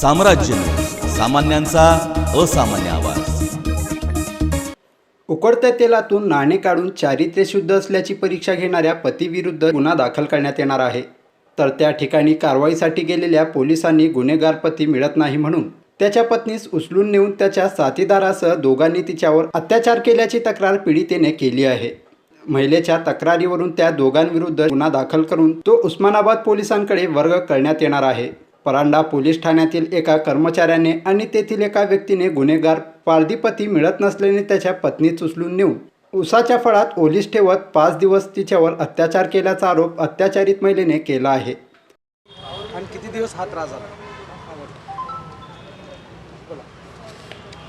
साम्राज्य सामान्यांचा असामान्य आवाज. उकडत्या तेलातून नाणे काढून चारित्र्य शुद्ध असल्याची परीक्षा घेणाऱ्या पतीविरुद्ध गुन्हा दाखल करण्यात येणार आहे. तर त्या ठिकाणी कारवाईसाठी गेलेल्या पोलिसांनी गुन्हेगार पती मिळत नाही म्हणून त्याच्या पत्नीस उचलून नेऊन त्याच्या साथीदारासह दोघांनी तिच्यावर अत्याचार केल्याची तक्रार पीडितेने केली आहे. महिलेच्या तक्रारीवरून त्या दोघांविरुद्ध गुन्हा दाखल करून तो उस्मानाबाद पोलिसांकडे वर्ग करण्यात येणार आहे. परांडा पोलीस ठाण्यातील एका कर्मचाऱ्याने आणि तेथील एका व्यक्तीने गुन्हेगार पारदीपती मिळत नसल्याने त्याच्या पत्नीच उचलून नेऊन उसाच्या फळात ओलीस ठेवत पाच दिवस तिच्यावर अत्याचार केल्याचा आरोप अत्याचारित महिलेने केला आहे. आणि किती दिवस हा त्रास झाला?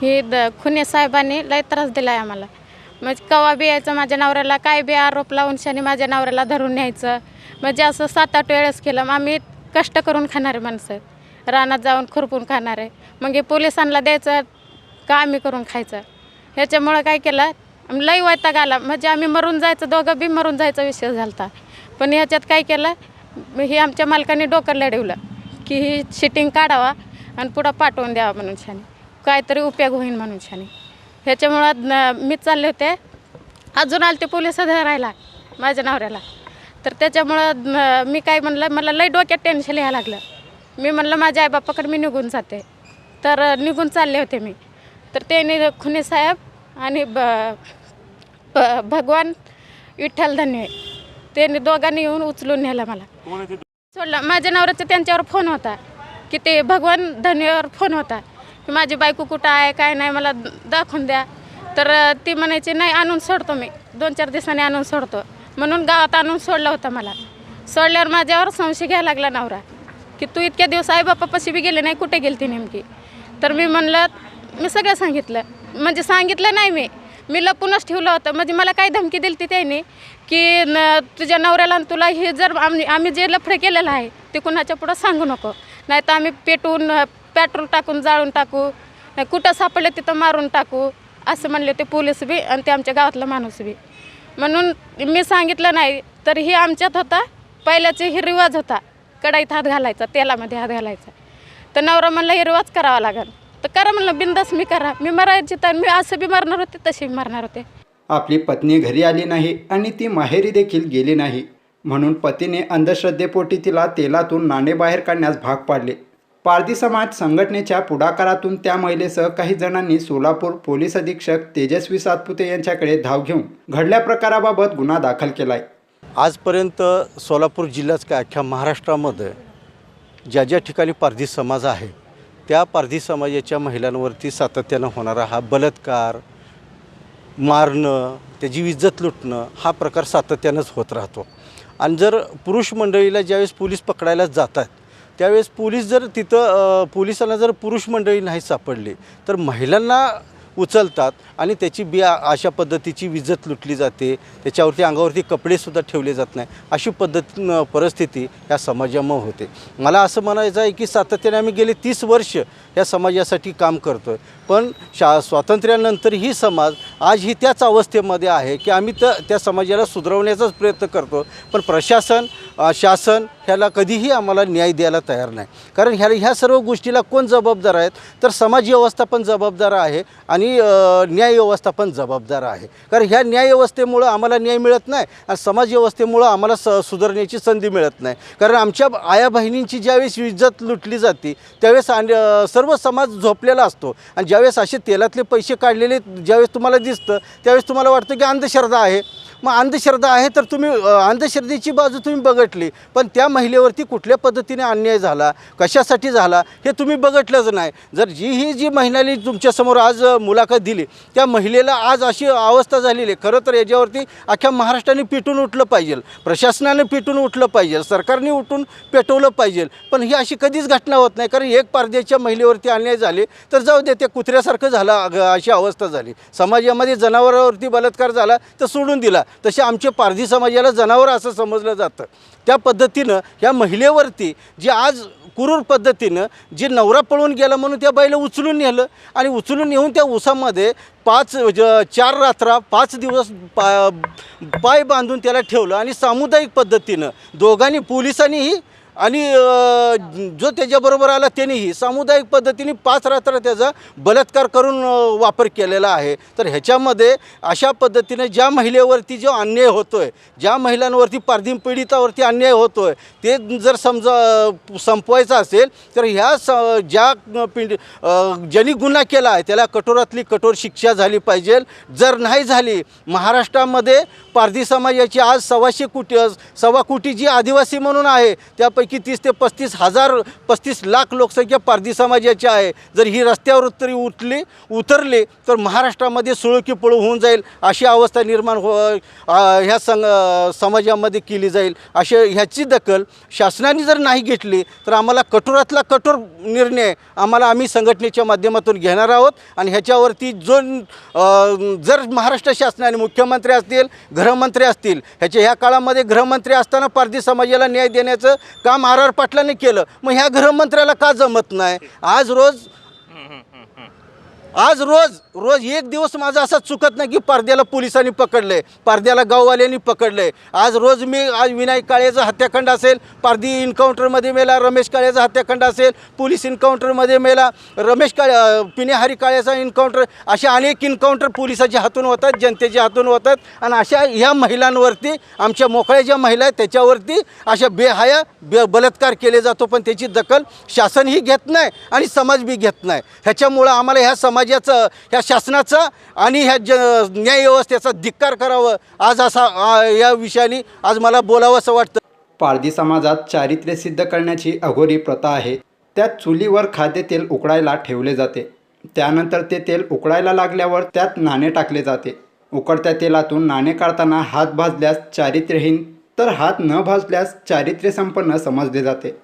हे द खुने साहेबांनी लय त्रास दिला आहे आम्हाला. म्हणजे कवा बी यायचं माझ्या नवऱ्याला काय बी आरोप लावून शाने माझ्या नवऱ्याला धरून न्यायचं. म्हणजे असं सात आठ वेळेस केलं मग आम्ही कष्ट करून खाणारे माणसं आहेत. रानात जाऊन खुरपून खाणार. आहे मग हे पोलिसांना द्यायचं का आम्ही करून खायचं? ह्याच्यामुळं काय केलं? लई वैताग आला. म्हणजे आम्ही मरून जायचं दोघं बी मरून जायचा विषय झाला पण ह्याच्यात काय केलं? हे आमच्या मालकाने डोकं लढवलं की ही शिटिंग काढावा आणि पुढं पाठवून द्यावा म्हणून छान काहीतरी उपयोग होईल म्हणून छान ह्याच्यामुळं मी चालले होते. अजून आले ते पोलीस धरायला माझ्या नवऱ्याला. तर त्याच्यामुळं मी काय म्हणलं मला लई डोक्यात टेन्शन यायला लागलं. मी म्हणलं माझ्या आईबापाकडे मी निघून जाते. तर निघून चालले होते मी. तर त्याने खुने साहेब आणि ब भगवान विठ्ठल धन्य त्यांनी दोघांनी येऊन उचलून नेलं मला. सोडलं. माझ्या नवऱ्याचा त्यांच्यावर फोन होता की ते भगवान धन्यवर फोन होता की माझी बायको कुठं आहे काय नाही मला दाखवून द्या. तर ती म्हणायची नाही आणून सोडतो मी. दोन चार दिवसांनी आणून सोडतो. म्हणून गावात आणून सोडलं होतं मला. सोडल्यावर माझ्यावर संशय घ्यायला लागला नवरा. की तू इतक्या दिवस आई बाप्पापाशी बी गेले नाही कुठे गेली ती नेमकी? तर मी म्हणलं मी सगळं सांगितलं. म्हणजे सांगितलं नाही मी. मी लपूनच ठेवलं होतं. म्हणजे मला काय धमकी दिली ती त्याने? की न तुझ्या नवऱ्याला आणि तुला हे जर आम्ही आम्ही जे लफडे केलेलं आहे ते कुणाच्या पुढं सांगू नको. नाही तर आम्ही पेटून पेट्रोल टाकून जाळून टाकू. नाही कुठं सापडलं तिथं मारून टाकू. असं म्हणले ते पोलीस बी आणि ते आमच्या गावातला माणूस बी. म्हणून मी सांगितलं नाही तर ही आमच्यात होता. पहिल्याचे ही रिवाज होता. कढाईत हात घालायचा तेलामध्ये हात घालायचा. तर नवरा म्हणला हे रिवाज करावा लागेल. तर करा म्हणलं बिंदास मी करा. मी मरायची तर मी असं बी मरणार होते तशी बी मरणार होते. आपली पत्नी घरी आली नाही आणि ती माहेरी देखील गेली नाही. म्हणून पतीने अंधश्रद्धेपोटी तिला तेलातून नाणे बाहेर काढण्यास भाग पाडले. पारधी समाज संघटनेच्या पुढाकारातून त्या महिलेसह काही जणांनी सोलापूर पोलीस अधीक्षक तेजस्वी सातपुते यांच्याकडे धाव घेऊन घडल्या प्रकाराबाबत गुन्हा दाखल केलाय. आजपर्यंत सोलापूर जिल्ह्याच काय अख्ख्या महाराष्ट्रामध्ये ज्या ज्या ठिकाणी पारधी समाज आहे त्या पारधी समाजाच्या महिलांवरती सातत्यानं होणारा हा बलात्कार मारणं त्याची इज्जत लुटणं हा प्रकार सातत्यानंच होत राहतो. आणि जर पुरुष मंडळीला ज्यावेळेस पोलीस पकडायला जातात त्यावेळेस पोलीस जर तिथं पोलिसांना जर पुरुष मंडळी नाही सापडली तर महिलांना उचलतात आणि त्याची बी अशा पद्धतीची विज्जत लुटली जाते. त्याच्यावरती अंगावरती कपडेसुद्धा ठेवले जात नाही. अशी पद्धत परिस्थिती या समाजामुळे होते. मला असं म्हणायचं आहे की सातत्याने आम्ही गेले तीस वर्ष या समाजासाठी काम करतो आहे पण शा स्वातंत्र्यानंतर ही समाज आज ही त्याच अवस्थेमध्ये आहे की आम्ही तर त्या समाजाला सुधारवण्याचाच प्रयत्न करतो. पण प्रशासन शासन ह्याला कधीही आम्हाला न्याय द्यायला तयार नाही. कारण ह्याला ह्या सर्व गोष्टीला कोण जबाबदार आहेत? तर समाज व्यवस्था पण जबाबदार आहे आणि न्याय व्यवस्था पण जबाबदार आहे. कारण ह्या न्याय व्यवस्थेमुळं आम्हाला न्याय मिळत नाही आणि समाज व्यवस्थेमुळं आम्हाला स सुधारण्याची संधी मिळत नाही. कारण आमच्या आया बहिणींची ज्यावेळेस इज्जत लुटली जाते त्यावेळेस आणि, सर्व समाज झोपलेला असतो. आणि ज्यावेळेस असे तेलातले पैसे काढलेले ज्यावेळेस तुम्हाला दिसतं त्यावेळेस तुम्हाला वाटतं की अंधश्रद्धा आहे. मग अंधश्रद्धा आहे तर तुम्ही अंधश्रद्धेची बाजू तुम्ही बघटली. पण त्या महिलेवरती कुठल्या पद्धतीने अन्याय झाला कशासाठी झाला हे तुम्ही बघटलंच नाही. जर जी ही जी महिलाने तुमच्यासमोर आज मुलाखत दिली त्या महिलेला आज अशी अवस्था झालेली आहे. खरं तर याच्यावरती अख्ख्या महाराष्ट्राने पिटून उठलं पाहिजे. प्रशासनाने पिटून उठलं पाहिजे. सरकारने उठून पेटवलं पाहिजे. पण ही अशी कधीच घटना होत नाही. कारण एक पारदेच्या महिलेवरती अन्याय झाले तर जाऊ दे ते कुत्र्यासारखं झालं अशी अवस्था झाली. समाजामध्ये जनावरावरती बलात्कार झाला तर सोडून दिला. तसे आमचे पारधी समाजाला जनावर असं समजलं जातं. त्या पद्धतीनं ह्या महिलेवरती जे आज क्रूर पद्धतीनं जे नवरा पळून गेला म्हणून त्या बाईला उचलून नेलं आणि उचलून नेऊन त्या उसामध्ये पाच ज- चार रात्रा पाच दिवस पा पाय बांधून त्याला ठेवलं आणि सामुदायिक पद्धतीनं दोघांनी पोलिसांनीही आणि जो त्याच्याबरोबर आला त्यांनीही सामुदायिक पद्धतीने पाच रात्र त्याचा बलात्कार करून वापर केलेला आहे. तर ह्याच्यामध्ये अशा पद्धतीने ज्या महिलेवरती जो अन्याय होतो आहे ज्या महिलांवरती पारधीन पीडितावरती अन्याय होतो आहे ते जर समजा संपवायचं असेल तर ह्या स ज्या पिंड ज्यांनी गुन्हा केला आहे त्याला कठोरातली कठोर शिक्षा झाली पाहिजे. जर नाही झाली महाराष्ट्रामध्ये पारधी समाजाची आज सव्वाशे कोटी सव्वा कोटी जी आदिवासी म्हणून आहे त्यापैकी तीस ते पस्तीस हजार पस्तीस लाख लोकसंख्या पारधी समाजाची आहे. जर ही रस्त्यावर तरी उठली उतरली तर महाराष्ट्रामध्ये सुळकी पळू होऊन जाईल अशी अवस्था निर्माण हो ह्या संग समाजामध्ये केली जाईल. अशा ह्याची दखल शासनाने जर नाही घेतली तर आम्हाला कठोरातला कठोर निर्णय आम्हाला आम्ही संघटनेच्या माध्यमातून घेणार आहोत. आणि ह्याच्यावरती जो जर महाराष्ट्र शासनाने मुख्यमंत्री असतील घर गृहमंत्री असतील. ह्याच्या ह्या काळामध्ये गृहमंत्री असताना पारधी समाजाला न्याय देण्याचं काम आर आर पाटलांनी केलं. मग ह्या गृहमंत्र्याला का जमत नाही? आज रोज आज रोज रोज एक दिवस माझा असा चुकत नाही की पारद्याला पोलिसांनी पकडले पारद्याला गाववाल्यांनी पकडले आज रोज मी आज विनायक काळेचा हत्याखंड असेल पारदी इन्काउंटरमध्ये मेला रमेश काळेचा हत्याखंड असेल पोलीस इन्काउंटरमध्ये मेला रमेश काळे पिनेहारी काळेचा इन्काउंटर अशा अनेक इन्काउंटर पोलिसाच्या हातून होतात जनतेच्या हातून होतात. आणि अशा ह्या महिलांवरती आमच्या मोकळ्या ज्या महिला आहेत त्याच्यावरती अशा बेहाया बे बलात्कार केले जातो. पण त्याची दखल शासनही घेत नाही आणि समाज बी घेत नाही. ह्याच्यामुळं आम्हाला ह्या समाज समाजाचं ह्या शासनाचं आणि ह्या ज न्यायव्यवस्थेचा धिक्कार करावं. आज असा या विषयाने आज मला बोलावंसं वाटतं. पारधी समाजात चारित्र्य सिद्ध करण्याची अघोरी प्रथा आहे. त्यात चुलीवर खाद्य तेल उकडायला ठेवले जाते. त्यानंतर ते तेल उकडायला लागल्यावर त्यात नाणे टाकले जाते. उकडत्या तेलातून नाणे काढताना हात भाजल्यास चारित्र्यहीन तर हात न भाजल्यास चारित्र्य संपन्न समजले जाते.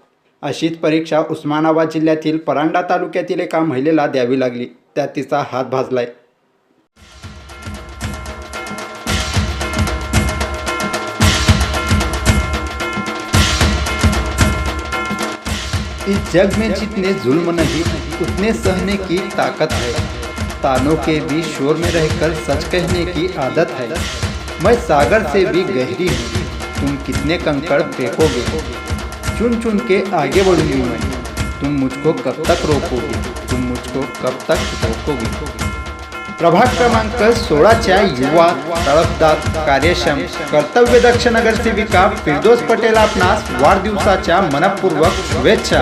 अशीच परीक्षा उस्मानाबाद जिल्ह्यातील परांडा तालुक्यातील एका महिलेला द्यावी लागली. त्यात तिचा हात भाजलाय. इस जग में जितने जुल्म नहीं, उतने सहने की ताकत है। तानों के भी शोर में रहकर सच कहने की आदत है। मैं सागर से भी गहरी हूँ। तुम कितने कंकड़ फेंकोगे? चुन चुन के आगे बढ़ूँगी मैं। तुम मुझको कब तक रोकोगे? तुम मुझको कब तक रोकोगे? प्रभाग क्रमांक सोळाच्या युवा तळपदार कार्यक्षम कर्तव्यदक्ष नगरसेविका फिरदोस पटेल आपणास वाढदिवसाच्या मनपूर्वक शुभेच्छा.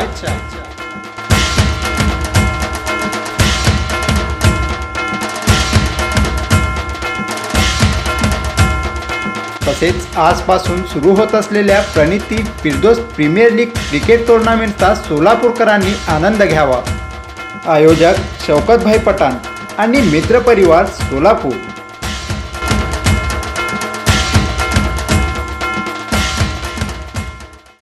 तसेच आजपासून सुरू होत असलेल्या Praniti Firdos premier league cricket टुर्नामेंटचा सोलापूरकरांनी आनंद घ्यावा. आयोजक शौकतभाई पठाण आणि मित्रपरिवार सोलापूर.